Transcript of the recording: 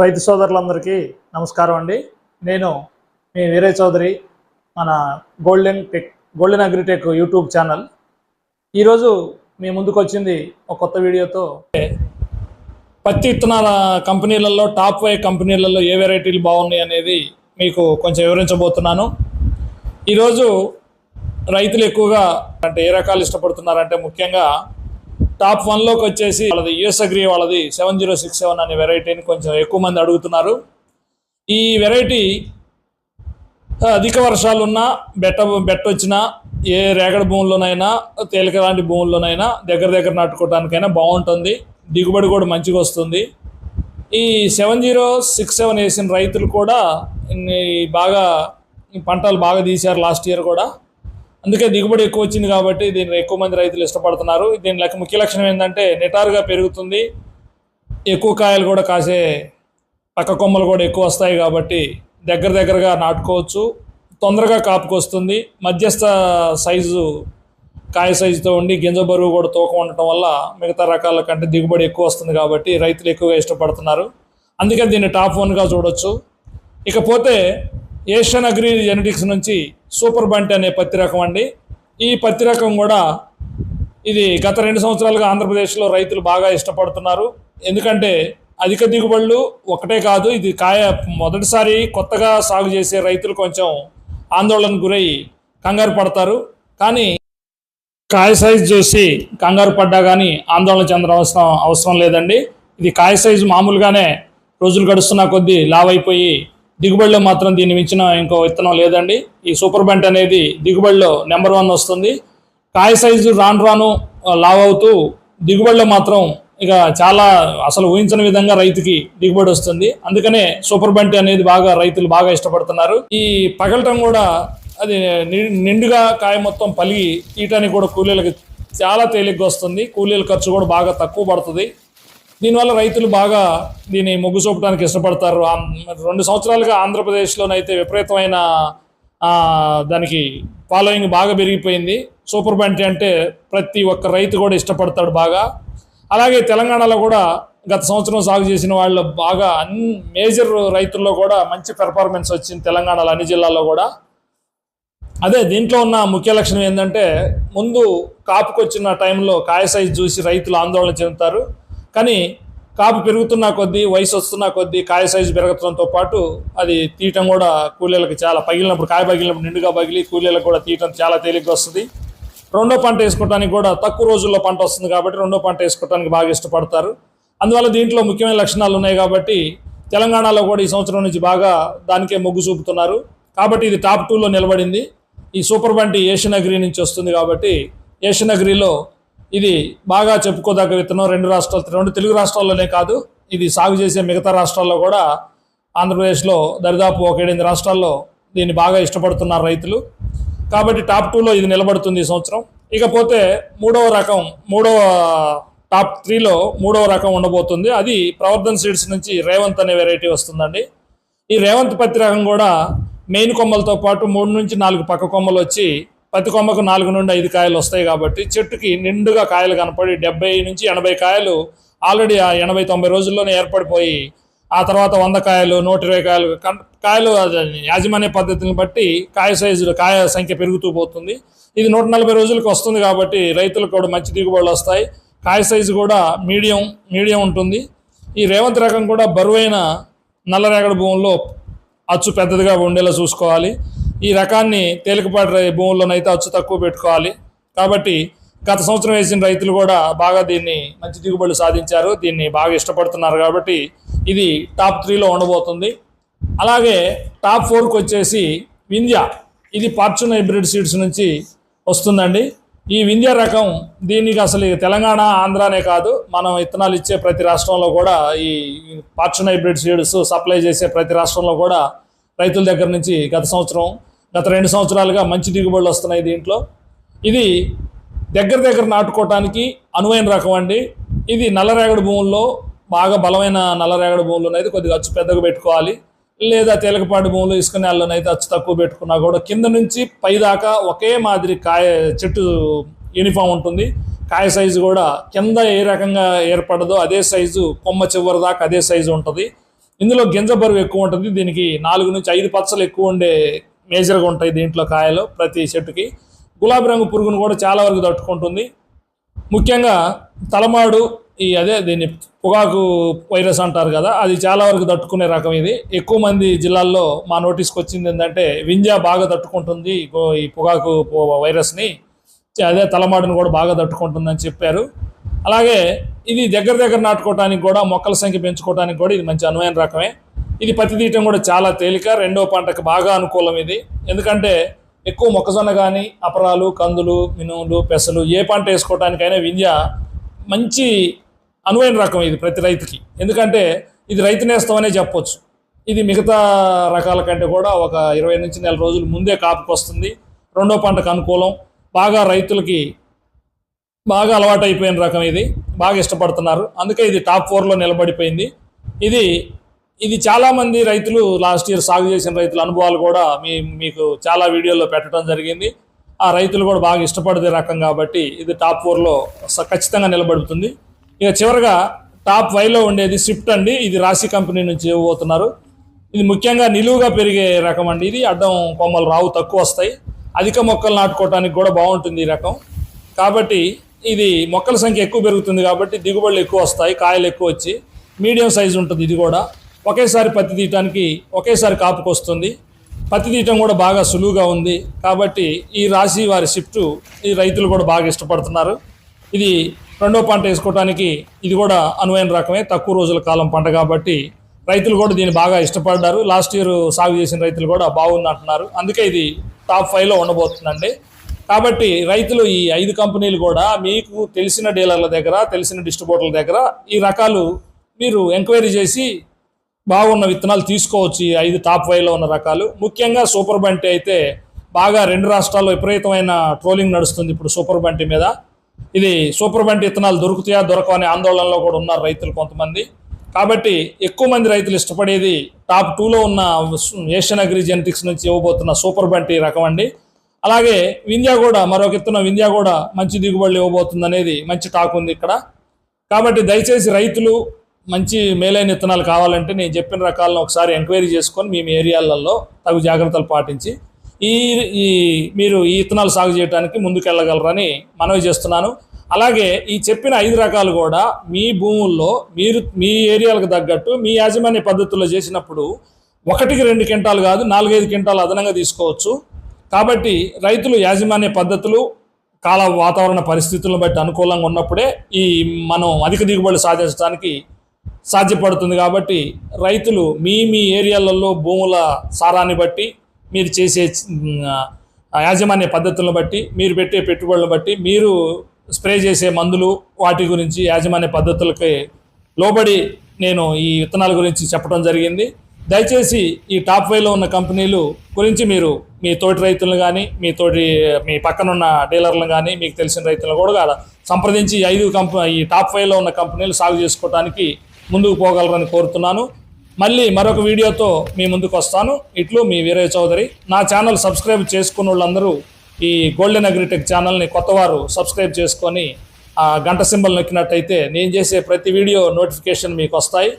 రైతు సోదరులందరికీ నమస్కారం అండి. నేను మీ వీరయ్య చౌదరి మన golden tech golden agritech YouTube channel. ఈరోజు మీ ముందుకు వచ్చింది ఒక కొత్త వీడియోతో. పత్తి ఇత్తనాల కంపెనీలలో టాప్ ఫైవ్ కంపెనీలలో ఏ వెరైటీలు బాగున్నాయి అనేది మీకు కొంచెం వివరించబోతున్నాను. ఈరోజు రైతులు ఎక్కువగా అంటే ఏ రకాలు ఇష్టపడుతున్నారంటే ముఖ్యంగా టాప్ వన్లోకి వచ్చేసి వాళ్ళది యుఎస్ అగ్రి వాళ్ళది సెవెన్ జీరో సిక్స్ సెవెన్ అనే వెరైటీని కొంచెం ఎక్కువ మంది అడుగుతున్నారు. ఈ వెరైటీ అధిక వర్షాలు ఉన్నా బెట్ట బెట్ట వచ్చినా ఏ రేగడ భూముల్లోనైనా తేలిక లాంటి భూముల్లోనైనా దగ్గర దగ్గర నాటుకోవడానికైనా బాగుంటుంది. దిగుబడి కూడా మంచిగా వస్తుంది. ఈ సెవెన్ జీరో సిక్స్ సెవెన్ వేసిన రైతులు కూడా బాగా ఈ పంటలు బాగా తీశారు లాస్ట్ ఇయర్ కూడా. అందుకే దిగుబడి ఎక్కువ వచ్చింది కాబట్టి దీన్ని ఎక్కువ మంది రైతులు ఇష్టపడుతున్నారు. దీని లెక్క ముఖ్య లక్షణం ఏంటంటే నిటారుగా పెరుగుతుంది. ఎక్కువ కాయలు కూడా కాసే పక్క కొమ్మలు కూడా ఎక్కువ వస్తాయి కాబట్టి దగ్గర దగ్గరగా నాటుకోవచ్చు. తొందరగా కాపుకొస్తుంది మధ్యస్థ సైజు కాయ సైజుతో ఉండి గింజ బరువు కూడా తూకం ఉండటం వల్ల మిగతా రకాల కంటే దిగుబడి ఎక్కువ వస్తుంది కాబట్టి రైతులు ఎక్కువగా ఇష్టపడుతున్నారు. అందుకే దీన్ని టాప్ వన్గా చూడొచ్చు. ఇకపోతే ఏషియన్ అగ్రి జెనెటిక్స్ నుంచి సూపర్ బంటి అనే పత్తి రకం అండి. ఈ పత్తి రకం కూడా ఇది గత రెండు సంవత్సరాలుగా ఆంధ్రప్రదేశ్లో రైతులు బాగా ఇష్టపడుతున్నారు. ఎందుకంటే అధిక దిగుబడులు ఒకటే కాదు ఇది కాయ మొదటిసారి కొత్తగా సాగు చేసే రైతులు కొంచెం ఆందోళనకు గురై కంగారు పడతారు. కానీ కాయ సైజు చూసి కంగారు పడ్డా కానీ ఆందోళన చెందడం అవసరం అవసరం లేదండి. ఇది కాయ సైజు మామూలుగానే రోజులు గడుస్తున్న కొద్దీ లావైపోయి అయిపోయి దిగుబడిలో మాత్రం దీన్ని మించిన ఇంకో విత్తనం లేదండి. ఈ సూపర్ బంట్ అనేది దిగుబడిలో నెంబర్ వన్ వస్తుంది. కాయ సైజు రాను రాను లావ్ అవుతూ దిగుబడిలో మాత్రం ఇక చాలా అసలు ఊహించని విధంగా రైతుకి దిగుబడి వస్తుంది. అందుకనే సూపర్ బంటి అనేది బాగా రైతులు బాగా ఇష్టపడుతున్నారు. ఈ పగలటం కూడా అది ని- నిండుగా కాయ మొత్తం పలిగి తీయటానికి కూడా కూలీలకు చాలా తేలిగ్గా వస్తుంది. కూలీల ఖర్చు కూడా బాగా తక్కువ పడుతుంది. దీనివల్ల రైతులు బాగా దీన్ని మొగ్గు చూపడానికి ఇష్టపడతారు. రెండు సంవత్సరాలుగా ఆంధ్రప్రదేశ్లోనైతే విపరీతమైన దానికి ఫాలోయింగ్ బాగా పెరిగిపోయింది. సూపర్ బంటి అంటే ప్రతి ఒక్క రైతు కూడా ఇష్టపడతాడు బాగా. అలాగే తెలంగాణలో కూడా గత సంవత్సరం సాగు చేసిన వాళ్ళు బాగా అన్ని మేజర్ రైతుల్లో కూడా మంచి పెర్ఫార్మెన్స్ వచ్చింది తెలంగాణలో అన్ని జిల్లాల్లో కూడా. అదే దీంట్లో ఉన్న ముఖ్య లక్షణం ఏంటంటే ముందు కాపుకొచ్చిన టైంలో కాయ సైజ్ చూసి రైతులు ఆందోళన చెందుతారు. కానీ కాపు పెరుగుతున్న కొద్దీ వయసు వస్తున్న కొద్దీ కాయ సైజు పెరగడంతో పాటు అది తీయటం కూడా కూలీలకు చాలా పగిలినప్పుడు కాయ పగిలినప్పుడు నిండుగా పగిలి కూలీలకు కూడా తీయటం చాలా తేలిగ్గా వస్తుంది. రెండో పంట వేసుకోవడానికి కూడా తక్కువ రోజుల్లో పంట వస్తుంది కాబట్టి రెండో పంట వేసుకోవడానికి బాగా ఇష్టపడతారు. అందువల్ల దీంట్లో ముఖ్యమైన లక్షణాలు ఉన్నాయి కాబట్టి తెలంగాణలో కూడా ఈ సంవత్సరం నుంచి బాగా దానికే మొగ్గు చూపుతున్నారు. కాబట్టి ఇది టాప్ టూలో నిలబడింది. ఈ సూపర్ బంటి ఏషియన్ అగ్రి నుంచి వస్తుంది కాబట్టి ఏషియన్ అగ్రిలో ఇది బాగా చెప్పుకోదగ్గ విత్తనం. రెండు రాష్ట్రాలు రెండు తెలుగు రాష్ట్రాల్లోనే కాదు ఇది సాగు చేసే మిగతా రాష్ట్రాల్లో కూడా ఆంధ్రప్రదేశ్లో దరిదాపు ఒక ఏడెనిమిది రాష్ట్రాల్లో దీన్ని బాగా ఇష్టపడుతున్నారు రైతులు. కాబట్టి టాప్ టూలో ఇది నిలబడుతుంది ఈ సంవత్సరం. ఇకపోతే మూడవ రకం మూడవ టాప్ త్రీలో మూడవ రకం ఉండబోతుంది. అది ప్రవర్ధన్ సీడ్స్ నుంచి రేవంత్ అనే వెరైటీ వస్తుందండి. ఈ రేవంత్ పత్తి రకం కూడా మెయిన్ కొమ్మలతో పాటు మూడు నుంచి నాలుగు పక్క కొమ్మలు వచ్చి ప్రతి కొమ్మకు నాలుగు నుండి ఐదు కాయలు వస్తాయి కాబట్టి చెట్టుకి నిండుగా కాయలు కనపడి డెబ్బై నుంచి ఎనభై కాయలు ఆల్రెడీ ఆ ఎనభై తొంభై రోజుల్లోనే ఏర్పడిపోయి ఆ తర్వాత వంద కాయలు నూట ఇరవై కాయలు కాయలు యాజమాన్య పద్ధతిని బట్టి కాయ సైజు కాయ సంఖ్య పెరుగుతూ పోతుంది. ఇది నూట నలభై రోజులకు వస్తుంది కాబట్టి రైతులకు కూడా మంచి దిగుబడులు వస్తాయి. కాయ సైజు కూడా మీడియం మీడియం ఉంటుంది. ఈ రేవంత్ రకం కూడా బరువైన నల్లరేగడి భూముల్లో అచ్చు పెద్దదిగా ఉండేలా చూసుకోవాలి. ఈ రకాన్ని తేలికపాటి భూముల్లోనైతే అచ్చు తక్కువ పెట్టుకోవాలి. కాబట్టి గత సంవత్సరం వేసిన రైతులు కూడా బాగా దీన్ని మంచి దిగుబడులు సాధించారు. దీన్ని బాగా ఇష్టపడుతున్నారు కాబట్టి ఇది టాప్ త్రీలో ఉండబోతుంది. అలాగే టాప్ ఫోర్కి వచ్చేసి వింధ్య. ఇది పార్చున్ హైబ్రిడ్ సీడ్స్ నుంచి వస్తుందండి. ఈ వింధ్య రకం దీనికి అసలు తెలంగాణ ఆంధ్రానే కాదు. మనం విత్తనాలు ఇచ్చే ప్రతి రాష్ట్రంలో కూడా ఈ పార్చున్ హైబ్రిడ్ సీడ్స్ సప్లై చేసే ప్రతి రాష్ట్రంలో కూడా రైతుల దగ్గర నుంచి గత సంవత్సరం గత రెండు సంవత్సరాలుగా మంచి దిగుబడులు వస్తున్నాయి దీంట్లో. ఇది దగ్గర దగ్గర నాటుకోవటానికి అనువైన రకం అండి. ఇది నల్లరేగడి భూముల్లో బాగా బలమైన నల్లరేగడి భూములు అనేది కొద్దిగా అచ్చు పెద్దగా పెట్టుకోవాలి. లేదా తేలికపాటి భూములు ఇసుక నేలలోనైతే అచ్చు తక్కువ పెట్టుకున్నా కూడా కింద నుంచి పై దాకా ఒకే మాదిరి కాయ చెట్టు యూనిఫామ్ ఉంటుంది. కాయ సైజు కూడా కింద ఏ రకంగా ఏర్పడదో అదే సైజు కొమ్మ చివరి దాకా అదే సైజు ఉంటుంది. ఇందులో గింజ బరువు ఎక్కువ ఉంటుంది. దీనికి నాలుగు నుంచి ఐదు పచ్చలు ఎక్కువ ఉండే మేజర్గా ఉంటాయి దీంట్లో కాయలు ప్రతి చెట్టుకి. గులాబీ రంగు పురుగును కూడా చాలా వరకు తట్టుకుంటుంది. ముఖ్యంగా తలమాడు ఈ అదే దీన్ని పొగాకు వైరస్ అంటారు కదా అది చాలా వరకు తట్టుకునే రకం ఇది. ఎక్కువ మంది జిల్లాల్లో మా నోటీస్కి వచ్చింది ఏంటంటే వింజ బాగా తట్టుకుంటుంది ఈ పొగాకు పో- వైరస్ని. అదే తలమాడును కూడా బాగా తట్టుకుంటుందని చెప్పారు. అలాగే ఇది దగ్గర దగ్గర నాటుకోవడానికి కూడా మొక్కల సంఖ్య పెంచుకోవడానికి కూడా ఇది మంచి అనువైన రకమే. ఇది పత్తి తీయటం కూడా చాలా తేలిక రెండో పంటకు బాగా అనుకూలం ఇది. ఎందుకంటే ఎక్కువ మొక్కజొన్న కానీ అపరాలు కందులు మినుములు పెసలు ఏ పంట వేసుకోవడానికైనా వింజ మంచి అనువైన రకం ఇది ప్రతి రైతుకి. ఎందుకంటే ఇది రైతు నేస్తమనే చెప్పొచ్చు. ఇది మిగతా రకాల కంటే కూడా ఒక ఇరవై నుంచి నెల రోజులు ముందే కాపుకు వస్తుంది. రెండో పంటకు అనుకూలం. బాగా రైతులకి బాగా అలవాటు అయిపోయిన రకం ఇది. బాగా ఇష్టపడుతున్నారు. అందుకే ఇది టాప్ ఫోర్లో నిలబడిపోయింది. ఇది ఇది చాలామంది రైతులు లాస్ట్ ఇయర్ సాగు చేసిన రైతుల అనుభవాలు కూడా మీ మీకు చాలా వీడియోల్లో పెట్టడం జరిగింది. ఆ రైతులు కూడా బాగా ఇష్టపడే రకం కాబట్టి ఇది టాప్ ఫోర్లో స- ఖచ్చితంగా నిలబడుతుంది. ఇక చివరగా టాప్ ఫైవ్లో ఉండేది స్విఫ్ట్ అండి. ఇది రాశి కంపెనీ నుంచి ఇవ్వబోతున్నారు. ఇది ముఖ్యంగా నిలువుగా పెరిగే రకం అండి. ఇది అడ్డం కొమ్మలు రావు తక్కువ వస్తాయి. అధిక మొక్కలు నాటుకోవడానికి కూడా బాగుంటుంది ఈ రకం. కాబట్టి ఇది మొక్కల సంఖ్య ఎక్కువ పెరుగుతుంది కాబట్టి దిగుబడులు ఎక్కువ వస్తాయి కాయలు ఎక్కువ వచ్చి మీడియం సైజు ఉంటుంది ఇది కూడా. ఒకేసారి పత్తి తీయటానికి ఒకేసారి కాపుకొస్తుంది పత్తి తీయటం కూడా బాగా సులువుగా ఉంది. కాబట్టి ఈ రాశి వారి షిఫ్ట్ ఈ రైతులు కూడా బాగా ఇష్టపడుతున్నారు. ఇది రెండో పంట వేసుకోవడానికి ఇది కూడా అనువైన రకమే. తక్కువ రోజుల కాలం పంట కాబట్టి రైతులు కూడా దీన్ని బాగా ఇష్టపడ్డారు. లాస్ట్ ఇయర్ సాగు చేసిన రైతులు కూడా బాగుంది అంటున్నారు. అందుకే ఇది టాప్ ఫైవ్లో ఉండబోతుందండి. కాబట్టి రైతులు ఈ ఐదు కంపెనీలు కూడా మీకు తెలిసిన డీలర్ల దగ్గర తెలిసిన డిస్ట్రిబ్యూటర్ల దగ్గర ఈ రకాలు మీరు ఎంక్వైరీ చేసి బాగున్న విత్తనాలు తీసుకోవచ్చు ఈ ఐదు టాప్ ఫైవ్లో ఉన్న రకాలు. ముఖ్యంగా సూపర్ బంటి అయితే బాగా రెండు రాష్ట్రాల్లో విపరీతమైన ట్రోలింగ్ నడుస్తుంది ఇప్పుడు సూపర్ బంటి మీద. ఇది సూపర్ బంటి విత్తనాలు దొరుకుతాయా దొరకవు అనే ఆందోళనలో కూడా ఉన్నారు రైతులు కొంతమంది. కాబట్టి ఎక్కువ మంది రైతులు ఇష్టపడేది టాప్ టూలో ఉన్న ఏషియన్ అగ్రి జెనెటిక్స్ నుంచి ఇవ్వబోతున్న సూపర్ బంటి రకం అండి. అలాగే వింధ్యా కూడా మరొక ఎత్తున వింధ్యా కూడా మంచి దిగుబడులు ఇవ్వబోతుంది అనేది మంచి టాక్ ఉంది ఇక్కడ. కాబట్టి దయచేసి రైతులు మంచి మేలైన విత్తనాలు కావాలంటే నేను చెప్పిన రకాలను ఒకసారి ఎంక్వైరీ చేసుకొని మీ ఏరియాలలో తగు జాగ్రత్తలు పాటించి ఈ ఈ మీరు ఈ విత్తనాలు సాగు చేయడానికి ముందుకెళ్ళగలరని మనవి చేస్తున్నాను. అలాగే ఈ చెప్పిన ఐదు రకాలు కూడా మీ భూముల్లో మీరు మీ ఏరియాలకు తగ్గట్టు మీ యాజమాన్య పద్ధతుల్లో చేసినప్పుడు ఒకటికి రెండు క్వింటాలు కాదు నాలుగైదు క్వింటాలు అదనంగా తీసుకోవచ్చు. కాబట్టి రైతులు యాజమాన్య పద్ధతులు కాల వాతావరణ పరిస్థితులను బట్టి అనుకూలంగా ఉన్నప్పుడే ఈ మనం అధిక దిగుబడులు సాధించడానికి సాధ్యపడుతుంది కాబట్టి రైతులు మీ మీ ఏరియాలలో భూముల సారాన్ని బట్టి మీరు చేసే యాజమాన్య పద్ధతులను బట్టి మీరు పెట్టే పెట్టుబడులను బట్టి మీరు స్ప్రే చేసే మందులు వాటి గురించి యాజమాన్య పద్ధతులకి లోబడి నేను ఈ విత్తనాల గురించి చెప్పడం జరిగింది. దయచేసి ఈ టాప్ ఫైవ్లో ఉన్న కంపెనీలు గురించి మీరు మీ తోటి రైతులను కానీ మీ తోటి మీ పక్కనున్న డీలర్లను కానీ మీకు తెలిసిన రైతులను కూడా సంప్రదించి ఐదు కంపె ఈ టాప్ ఫైవ్లో ఉన్న కంపెనీలు సాగు చేసుకోవడానికి ముందుకు పోగలరని కోరుతున్నాను. మళ్ళీ మరొక వీడియోతో మీ ముందుకు వస్తాను. ఇట్లు మీ వీరయ్య చౌదరి. నా ఛానల్ సబ్స్క్రైబ్ చేసుకున్న వాళ్ళందరూ ఈ గోల్డెన్ అగ్రిటెక్ ఛానల్ని కొత్తవారు సబ్స్క్రైబ్ చేసుకొని ఆ గంట సింబల్ నొక్కినట్టయితే నేను చేసే ప్రతి వీడియో నోటిఫికేషన్ మీకు వస్తాయి.